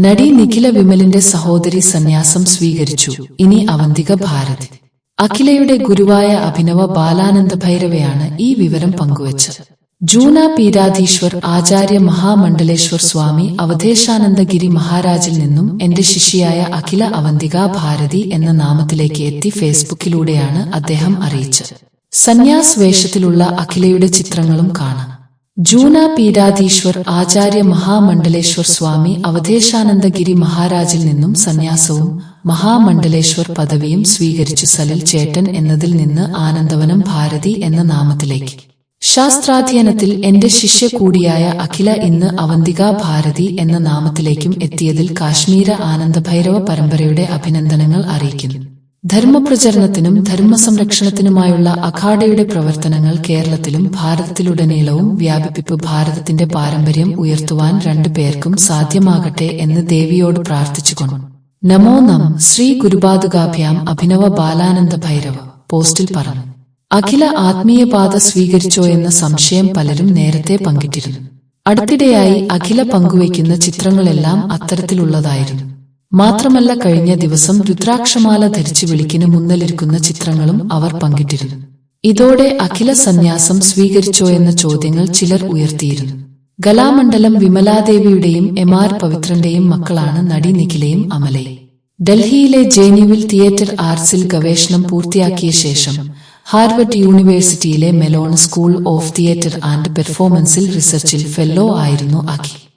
നടി നിഖില വിമലിന്റെ സഹോദരി സന്യാസം സ്വീകരിച്ചു. ഇനി അവന്തിക ഭാരതി. അഖിലയുടെ ഗുരുവായ അഭിനവ ബാലാനന്ദ ഭൈരവയാണ് ഈ വിവരം പങ്കുവച്ചത്. ജൂന പീരാധീശ്വർ ആചാര്യ മഹാമണ്ഡലേശ്വർ സ്വാമി അവധേശാനന്ദഗിരി മഹാരാജിൽ നിന്നും എന്റെ ശിഷ്യയായ അഖില അവന്തിക ഭാരതി എന്ന നാമത്തിലേക്ക് എത്തി ഫേസ്ബുക്കിലൂടെയാണ് അദ്ദേഹം അറിയിച്ചത്. സന്യാസ് വേഷത്തിലുള്ള അഖിലയുടെ ചിത്രങ്ങളും കാണാം. ജൂന പീഠാധീശ്വർ ആചാര്യ മഹാമണ്ഡലേശ്വർ സ്വാമി അവധേശാനന്ദഗിരി മഹാരാജിൽ നിന്നും സന്യാസവും മഹാമണ്ഡലേശ്വർ പദവിയും സ്വീകരിച്ചു സലിൽ ചേട്ടൻ എന്നതിൽ നിന്ന് ആനന്ദവനം ഭാരതി എന്ന നാമത്തിലേക്ക്. ശാസ്ത്രാധ്യയനത്തിൽ എന്റെ ശിഷ്യ കൂടിയായ അഖില ഇന്ന് അവന്തിക ഭാരതി എന്ന നാമത്തിലേക്കും എത്തിയതിൽ കാശ്മീര ആനന്ദഭൈരവ പരമ്പരയുടെ അഭിനന്ദനങ്ങൾ അറിയിക്കുന്നു. ധർമ്മപ്രചരണത്തിനും ധർമ്മസംരക്ഷണത്തിനുമായുള്ള അഖാഡയുടെ പ്രവർത്തനങ്ങൾ കേരളത്തിലും ഭാരതത്തിലുടനീളവും വ്യാപിപ്പിപ്പ് ഭാരതത്തിന്റെ പാരമ്പര്യം ഉയർത്തുവാൻ രണ്ടു പേർക്കും സാധ്യമാകട്ടെ എന്ന് ദേവിയോട് പ്രാർത്ഥിച്ചുകൊണ്ടു. നമോ നം. ശ്രീ ഗുരുപാദുകാഭ്യാം അഭിനവ ബാലാനന്ദ ഭൈരവ. പോസ്റ്റിൽ പറഞ്ഞു. അഖില ആത്മീയപാത സ്വീകരിച്ചോ എന്ന സംശയം പലരും നേരത്തെ പങ്കിട്ടിരുന്നു. അടുത്തിടെയായി അഖില പങ്കുവയ്ക്കുന്ന ചിത്രങ്ങളെല്ലാം അത്തരത്തിലുള്ളതായിരുന്നു. മാത്രമല്ല കഴിഞ്ഞ ദിവസം രുദ്രാക്ഷമാല ധരിച്ചു വിളിക്കിന് മുന്നിലിരിക്കുന്ന ചിത്രങ്ങളും അവർ പങ്കിട്ടിരുന്നു. ഇതോടെ അഖില സന്യാസം സ്വീകരിച്ചോ എന്ന ചോദ്യങ്ങൾ ചിലർ ഉയർത്തിയിരുന്നു. ഗലാമണ്ഡലം വിമലാദേവിയുടെയും എം ആർ പവിത്രന്റെയും മക്കളാണ് നടി നിഖിലയും അമലയും. ഡൽഹിയിലെ ജെന്യുവിൽ തിയേറ്റർ ആർട്സിൽ ഗവേഷണം പൂർത്തിയാക്കിയ ശേഷം ഹാർവർഡ് യൂണിവേഴ്സിറ്റിയിലെ Mellon school of theatre and പെർഫോമൻസിൽ റിസർച്ചിൽ ഫെല്ലോ ആയിരുന്നു അഖിൽ.